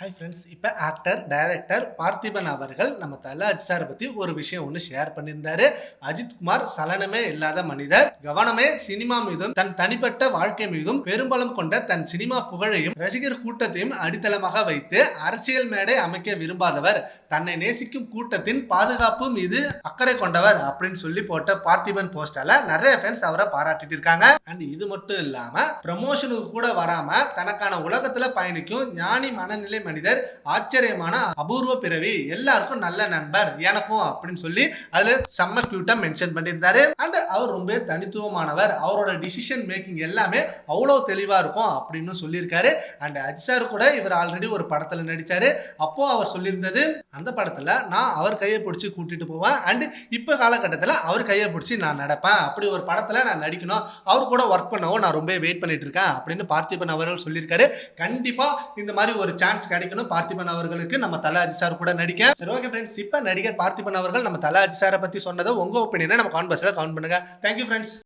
Hi friends இப்போ actor director Parthiban அவர்கள் நம்ம தல அஜித் சார் பற்றி ஒரு விஷயம் ஒன்று ஷேர் பண்ணியிருந்தாரு. அஜித் குமார் சலனமே இல்லாத மனிதர். கவனமே சினிமா மீதும் தன் தனிப்பட்ட வாழ்க்கை மீதும் பெரும்பலம் கொண்ட தன் சினிமா புகழையும் ரசிகர் கூட்டத்தையும் அடித்தளமாக வைத்து அரசியல் மேடை அமைக்க விரும்பாதவர். தன்னை நேசிக்கும் கூட்டத்தின் பாதுகாப்பு மீது அக்கறை கொண்டவர் அப்படின்னு சொல்லி போட்ட பார்த்திபன் போஸ்டால நிறைய ஃபேன்ஸ் அவரை பாராட்டிட்டு இருக்காங்க. அண்ட் இது மட்டும் இல்லாம ப்ரமோஷனுக்கு கூட வராம தனக்கான உலக உலகத்துல பயணிக்கும் ஞானி மனநிலை மனிதர் ஆச்சரியமான அபூர்வ பிறவி எல்லாருக்கும் நல்ல நண்பர் எனக்கும் அப்படின்னு சொல்லி அதுல செம்ம கியூட்டா மென்ஷன் பண்ணியிருந்தாரு. அண்ட் அவர் ரொம்ப தனித்துவமானவர். அவரோட டிசிஷன் மேக்கிங் எல்லாமே அவ்வளவு தெளிவா இருக்கும் அப்படின்னு சொல்லியிருக்காரு. அண்ட் அஜிசார் கூட இவர் ஆல்ரெடி ஒரு படத்துல நடிச்சாரு. அப்போ அவர் சொல்லியிருந்தது அந்த படத்துல நான் அவர் கையை பிடிச்சி கூட்டிட்டு போவேன். அண்ட் இப்ப காலகட்டத்துல அவர் கையை பிடிச்சி நான் நடப்பேன். அப்படி ஒரு படத்துல நான் நடிக்கணும். அவர் கூட ஒர்க் பண்ணவும் நான் ரொம்ப வெயிட் பண்ணிட்டு இருக்கேன் அப்படின்னு பார்த்திபன் அவர்கள் சொல்லியிருக்காரு. கண்டிப்பா இந்த மாதிரி ஒரு சான்ஸ் கிடைக்கணும். பார்த்திபன் அவர்களுக்கு நம்ம தல சார் கூட நடிக்க. சரி ஓகே ஃப்ரெண்ட்ஸ் இப்ப நடிகர் பார்த்திபன் அவர்கள் நம்ம தல சாரை பத்தி சொன்னதை உங்க ஒப்பீனியனை நம்ம கான்பர்ஸ்ல கவுண்ட் பண்ணுங்க. Thank you friends